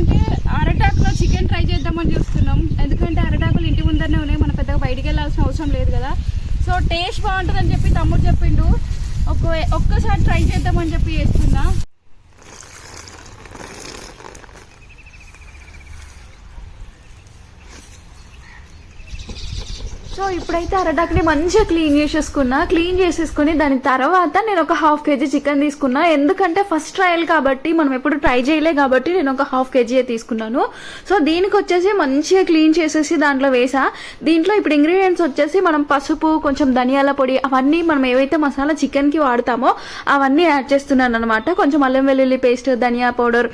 ఏంటంటే అరటాకులో chicken try చేద్దామని చూస్తున్నాం. ఎందుకంటే అరటాకులు ఇంటి ముందరనే ఉన్నాయి. మన పెద్దగా బయటికి వెళ్ళాల్సిన అవసరం లేదు కదా. సో టేస్ట్ బాగుంటుందని చెప్పి తమ్ముడు చెప్పిండు. ఒక్క ఒక్కసారి ట్రై చేద్దామని చెప్పి చేస్తున్నా. సో ఇప్పుడైతే అరటాకుని మంచిగా క్లీన్ చేసేసుకున్నా. క్లీన్ చేసేసుకుని దాని తర్వాత నేను ఒక హాఫ్ కేజీ చికెన్ తీసుకున్నా. ఎందుకంటే ఫస్ట్ ట్రయల్ కాబట్టి మనం ఎప్పుడు ట్రై చేయలే కాబట్టి నేను ఒక హాఫ్ కేజీ తీసుకున్నాను. సో దీనికి వచ్చేసి మంచిగా క్లీన్ చేసేసి దాంట్లో వేసా. దీంట్లో ఇప్పుడు ఇంగ్రీడియంట్స్ వచ్చేసి మనం పసుపు కొంచెం ధనియాల పొడి అవన్నీ మనం ఏవైతే మసాలా చికెన్కి వాడతామో అవన్నీ యాడ్ చేస్తున్నాను అనమాట కొంచెం అల్లం వెల్లుల్లి పేస్ట్ ధనియా పౌడర్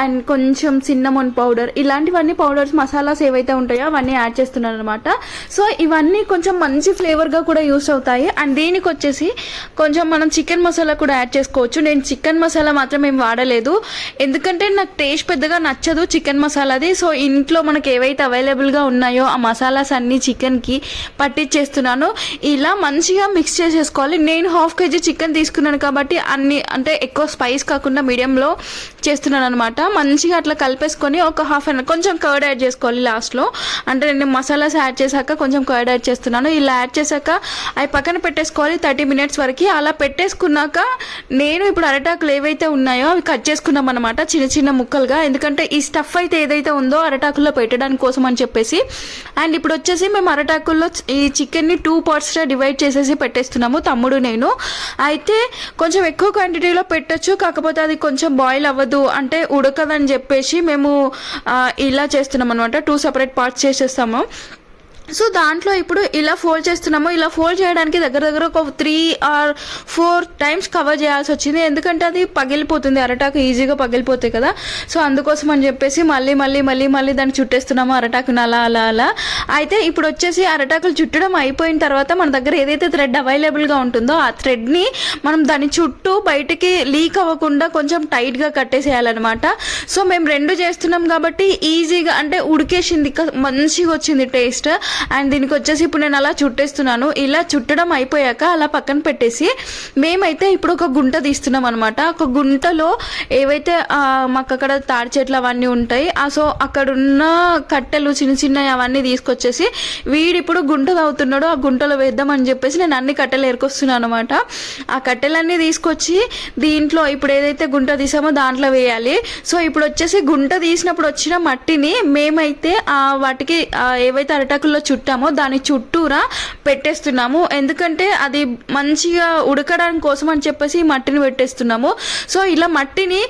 అండ్ కొంచెం సిన్నమోన్ పౌడర్ ఇలాంటివన్నీ పౌడర్స్ మసాలాస్ ఏవైతే ఉంటాయో అవన్నీ యాడ్ చేస్తున్నాను అనమాట సో ఇవన్నీ కొంచెం మంచి ఫ్లేవర్గా కూడా యూస్ అవుతాయి. అండ్ దీనికి వచ్చేసి కొంచెం మనం చికెన్ మసాలా కూడా యాడ్ చేసుకోవచ్చు. నేను చికెన్ మసాలా మాత్రం ఏం వాడలేదు. ఎందుకంటే నాకు టేస్ట్ పెద్దగా నచ్చదు చికెన్ మసాలాది సో ఇంట్లో మనకి ఏవైతే అవైలబుల్గా ఉన్నాయో ఆ మసాలాస్ అన్నీ చికెన్కి పట్టించేస్తున్నాను ఇలా మంచిగా మిక్స్ చేసేసుకోవాలి. నేను హాఫ్ కేజీ చికెన్ తీసుకున్నాను కాబట్టి అన్ని అంటే ఎక్కువ స్పైస్ కాకుండా మీడియంలో చేస్తున్నాను అనమాట మంచిగా అట్లా కలిపేసుకొని ఒక హాఫ్ అన్ కొంచెం కర్డ్ యాడ్ చేసుకోవాలి లాస్ట్లో అంటే నేను మసాలాస్ యాడ్ చేశాక కొంచెం కర్డ్ యాడ్ చేస్తున్నాను. ఇలా యాడ్ చేశాక అవి పక్కన పెట్టేసుకోవాలి. థర్టీ మినిట్స్ వరకు అలా పెట్టేసుకున్నాక నేను ఇప్పుడు అరటాకులు ఏవైతే ఉన్నాయో అవి కట్ చేసుకున్నాం అనమాట చిన్న చిన్న ముక్కలుగా. ఎందుకంటే ఈ స్టఫ్ అయితే ఏదైతే ఉందో అరటాకుల్లో పెట్టడానికి కోసం అని చెప్పేసి. అండ్ ఇప్పుడు వచ్చేసి మేము అరటాకుల్లో ఈ చికెన్ని టూ పార్ట్స్గా డివైడ్ చేసేసి పెట్టేస్తున్నాము. తమ్ముడు నేను. అయితే కొంచెం ఎక్కువ క్వాంటిటీలో పెట్టొచ్చు. కాకపోతే అది కొంచెం బాయిల్ అవ్వదు. అంటే ఉడకదని చెప్పేసి మేము ఇలా చేస్తున్నాం అనమాట టూ సపరేట్ పార్ట్స్ చేసేస్తాము. సో దాంట్లో ఇప్పుడు ఇలా ఫోల్డ్ చేస్తున్నాము. ఇలా ఫోల్డ్ చేయడానికి దగ్గర దగ్గర ఒక three or four times cover చేయాల్సి వచ్చింది. ఎందుకంటే అది పగిలిపోతుంది. అరటాకు ఈజీగా పగిలిపోతాయి కదా. సో అందుకోసం అని చెప్పేసి మళ్ళీ మళ్ళీ మళ్ళీ మళ్ళీ దాన్ని చుట్టేస్తున్నాము. అరటాకుని అలా అలా అలా. అయితే ఇప్పుడు వచ్చేసి అరటాకులు చుట్టడం అయిపోయిన తర్వాత మన దగ్గర ఏదైతే థ్రెడ్ అవైలబుల్గా ఉంటుందో ఆ థ్రెడ్ని మనం దాని చుట్టూ బయటికి లీక్ అవ్వకుండా కొంచెం టైట్గా కట్టేసేయాలన్నమాట. సో మేము రెండు చేస్తున్నాం కాబట్టి ఈజీగా అంటే ఉడికేసింది. మంచిగా వచ్చింది టేస్ట్ అండ్ దీనికి వచ్చేసి ఇప్పుడు నేను అలా చుట్టేస్తున్నాను. ఇలా చుట్టడం అయిపోయాక అలా పక్కన పెట్టేసి మేమైతే ఇప్పుడు ఒక గుంట తీస్తున్నాం అనమాట ఒక గుంటలో ఏవైతే మాకు అక్కడ తాడి చెట్లు అవన్నీ ఉంటాయి ఆ సో అక్కడున్న కట్టెలు చిన్న చిన్నవి అవన్నీ తీసుకొచ్చేసి వీడు ఇప్పుడు గుంట తవ్వుతున్నాడు. ఆ గుంటలో వేద్దామని చెప్పేసి నేను అన్ని కట్టెలు ఏరుకొస్తున్నాను అనమాట ఆ కట్టెలన్నీ తీసుకొచ్చి దీంట్లో ఇప్పుడు ఏదైతే గుంట తీసామో దాంట్లో వేయాలి. సో ఇప్పుడు వచ్చేసి గుంట తీసినప్పుడు వచ్చిన మట్టిని మేమైతే ఆ వాటికి ఏవైతే అరటాకుల్లో చుట్టామో దాని చుట్టూరా పెట్టేస్తున్నాము. ఎందుకంటే అది మంచిగా ఉడకడానికి కోసం అని చెప్పేసి మట్టిని పెట్టేస్తున్నాము. సో ఇలా మట్టిని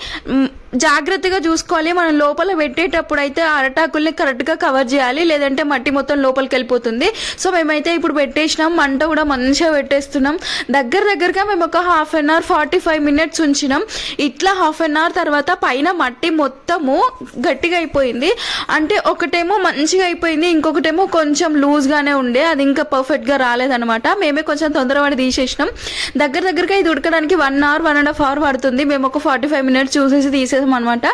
జాగ్రత్తగా చూసుకోవాలి. మనం లోపల పెట్టేటప్పుడు అయితే అరటాకుల్ని కరెక్ట్గా కవర్ చేయాలి. లేదంటే మట్టి మొత్తం లోపలికి వెళ్ళిపోతుంది. సో మేమైతే ఇప్పుడు పెట్టేసినాం. మంట కూడా మంచిగా పెట్టేస్తున్నాం. దగ్గర దగ్గరగా మేము ఒక half an hour forty five minutes ఉంచినాం. ఇట్లా హాఫ్ అన్ అవర్ తర్వాత పైన మట్టి మొత్తము గట్టిగా అయిపోయింది. అంటే ఒకటేమో మంచిగా అయిపోయింది. ఇంకొకటేమో కొంచెం లూజ్గానే ఉండే. అది ఇంకా పర్ఫెక్ట్గా రాలేదనమాట మేమే కొంచెం తొందరపడి తీసేసినాం. దగ్గర దగ్గరగా ఇది ఉడకడానికి one hour one and half hour పడుతుంది. మేము ఒక ఫార్టీ ఫైవ్ మినిట్స్ చూసేసి తీసేసాం అనమాట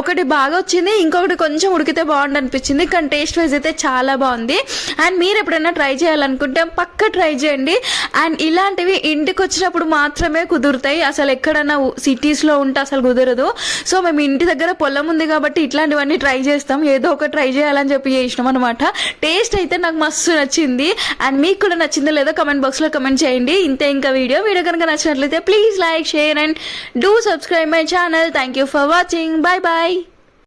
ఒకటి బాగా వచ్చింది ఇంకొకటి కొంచెం ఉడికితే బాగుండనిపించింది కానీ టేస్ట్ వైజ్ అయితే చాలా బాగుంది. అండ్ మీరు ఎప్పుడైనా ట్రై చేయాలనుకుంటే పక్క ట్రై చేయండి. అండ్ ఇలాంటివి ఇంటికి వచ్చినప్పుడు మాత్రమే కుదురుతాయి. అసలు ఎక్కడన్నా సిటీస్లో ఉంటే అసలు కుదరదు. సో మేము ఇంటి దగ్గర పొలం ఉంది కాబట్టి ఇట్లాంటివన్నీ ట్రై చేస్తాం. ఏదో ఒక ట్రై చేయాలని చెప్పి చేసినాం అనమాట టేస్ట్ అయితే నాకు మస్తు నచ్చింది. అండ్ మీకు కూడా నచ్చిందో లేదో కమెంట్ బాక్స్లో కమెంట్ చేయండి. ఇంతే ఇంకా వీడియో. వీడియో కనుక నచ్చినట్లయితే please like share and do subscribe my channel thank you for watching. Bye-bye.